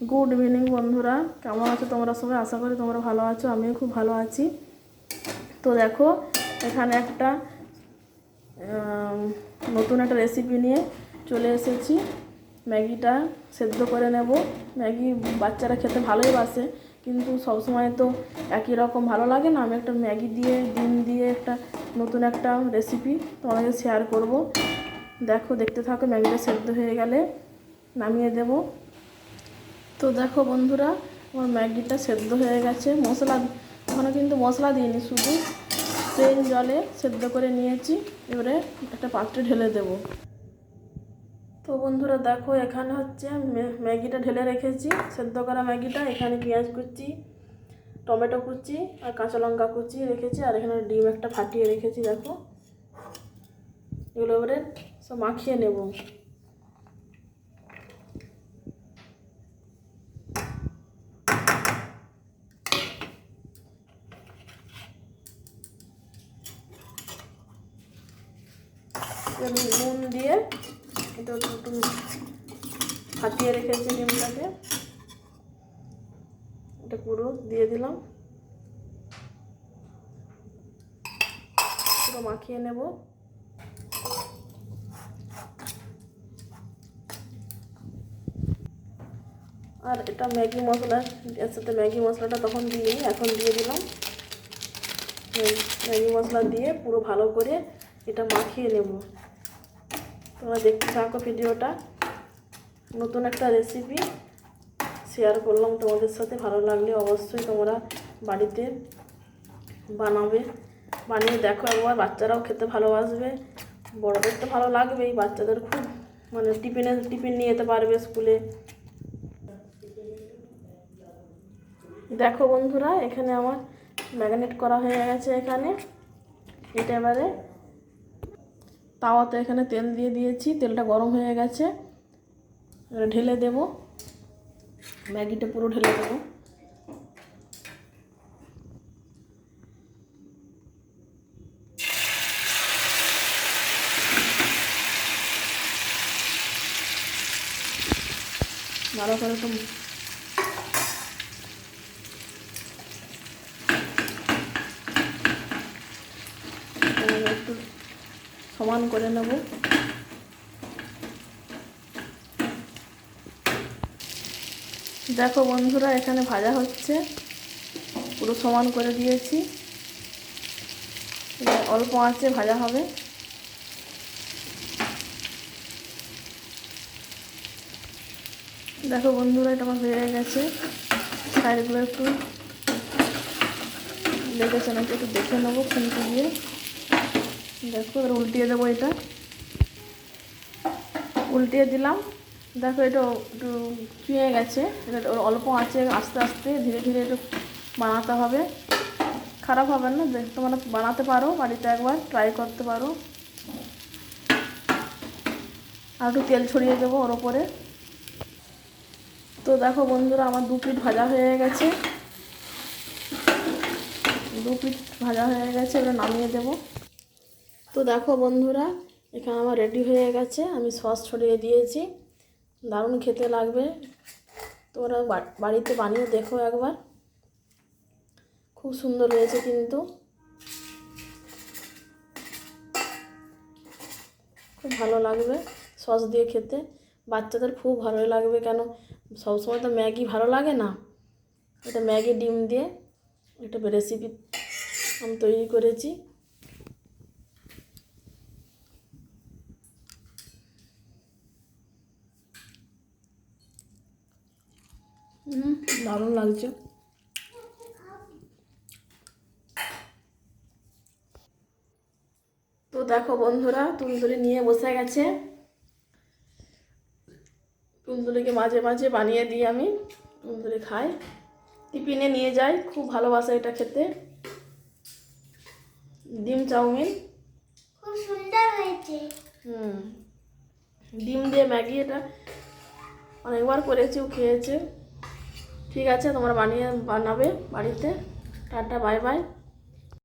Good evening বন্ধুরা। কেমন আছো তোমরা সবাই? আশা করি তোমরা ভালো আছো, আমিও খুব ভালো আছি। তো দেখো, এখানে একটা নতুন একটা রেসিপি নিয়ে চলে এসেছি। ম্যাগিটা সেদ্ধ করে নেব। ম্যাগি বাচ্চারা খেতে ভালোই বাসে, কিন্তু সবসময় তো একই রকম ভালো লাগে না। আমি একটা ম্যাগি দিয়ে, ডিম দিয়ে একটা নতুন একটা রেসিপি তোমাদের শেয়ার করব। দেখো, দেখতে থাকো, ম্যাগিটা সেদ্ধ হয়ে গেলে নামিয়ে দেবো। তো দেখো বন্ধুরা, আমার ম্যাগিটা সেদ্ধ হয়ে গেছে। মশলা ওখানে কিন্তু মশলা দিইনি, শুধু প্লেন জলে সেদ্ধ করে নিয়েছি। এবারে একটা পাত্রে ঢেলে দেব। তো বন্ধুরা, দেখো এখানে হচ্ছে ম্যাগিটা ঢেলে রেখেছি। সেদ্ধ করা ম্যাগিটা, এখানে পেঁয়াজ কুচি, টমেটো কুচি আর কাঁচা লঙ্কা কুচি রেখেছি। আর এখানে ডিম একটা ফাটিয়ে রেখেছি, দেখো। এগুলো এবারে সব মাখিয়ে নেব। আমি নুন দিয়ে এটা একটু ফাটিয়ে রেখেছি ডিমটাকে। এটা পুরো দিয়ে দিলাম। পুরো মাখিয়ে নেব। আর এটা ম্যাগি মশলা, এর সাথে ম্যাগি মশলাটা তখন দিয়ে এখন দিয়ে দিলাম। ম্যাগি মশলা দিয়ে পুরো ভালো করে এটা মাখিয়ে নেব। তোমরা দেখতে থাকো ভিডিওটা। নতুন একটা রেসিপি শেয়ার করলাম তোমাদের সাথে। ভালো লাগলে অবশ্যই তোমরা বাড়িতে বানাবে। বানিয়ে দেখো একবার, বাচ্চারাও খেতে ভালোবাসবে। বড়দের তো ভালো লাগবেই, বাচ্চাদের খুব মানে টিফিনে, টিফিন নিয়ে যেতে পারবে স্কুলে। দেখো বন্ধুরা, এখানে আমার ম্যাগনেট করা হয়ে গেছে এখানে। এটা এবারে তাওয়াতে এখানে তেল দিয়ে দিয়েছি, তেলটা গরম হয়ে গেছে। ঢেলে দেব। ম্যাগিটা পুরো ঢেলে দেব। ভালো করে তো এবারে একটু সমান করে নেব। দেখো বন্ধুরা, এখানে ভাজা হচ্ছে। পুরো সমান করে দিয়েছি। অল্প আঁচে ভাজা হবে। দেখো বন্ধুরা, এটা আমার হয়ে গেছে। সাইডগুলো একটু লেগেছে নাকি একটু দেখে নেব খুঁটি দিয়ে। দেখো, এবার উল্টিয়ে দেবো এটা। উল্টিয়ে দিলাম। দেখো, এটা একটু চুয়ে গেছে। এটা অল্প আঁচে আস্তে আস্তে ধীরে ধীরে একটু বানাতে হবে। খারাপ হবে না দেখ তোমরা বানাতে পারো, বাড়িতে একবার ট্রাই করতে পারো। আর একটু তেল ছড়িয়ে দেবো ওর ওপরে। তো দেখো বন্ধুরা, আমার দু পিঠ ভাজা হয়ে গেছে। দু পিঠ ভাজা হয়ে গেছে, এবার নামিয়ে দেবো। তো দেখো বন্ধুরা, এখানে আমার রেডি হয়ে গেছে। আমি সস ছড়িয়ে দিয়েছি। দারুণ খেতে লাগবে। তোমরা বাড়িতে বানিয়ে দেখো একবার। খুব সুন্দর হয়েছে কিন্তু। খুব ভালো লাগবে সস দিয়ে খেতে। বাচ্চাদের খুব ভালো লাগবে কেন? সবসময় তো ম্যাগি ভালো লাগে না। এটা ম্যাগি ডিম দিয়ে একটা রেসিপি আমি তৈরি করেছি। দারুণ লাগছে। তো দেখো বন্ধুরা তুলতুলি নিয়ে বসে গেছে। তুলতুলিকে মাঝে মাঝে বানিয়ে দিই আমি। তুলতুলি খাই টিফিনে নিয়ে যাই খুব ভালোবাসে এটা খেতে। ডিম চাউমিন। খুব সুন্দর হয়েছে। হুম ডিম দিয়ে ম্যাগি এটা অনেকবার করেছি ও খেয়েছে। ঠিক আছে তোমরা বানিয়ে বানাবে বাড়িতে। Tata bye bye.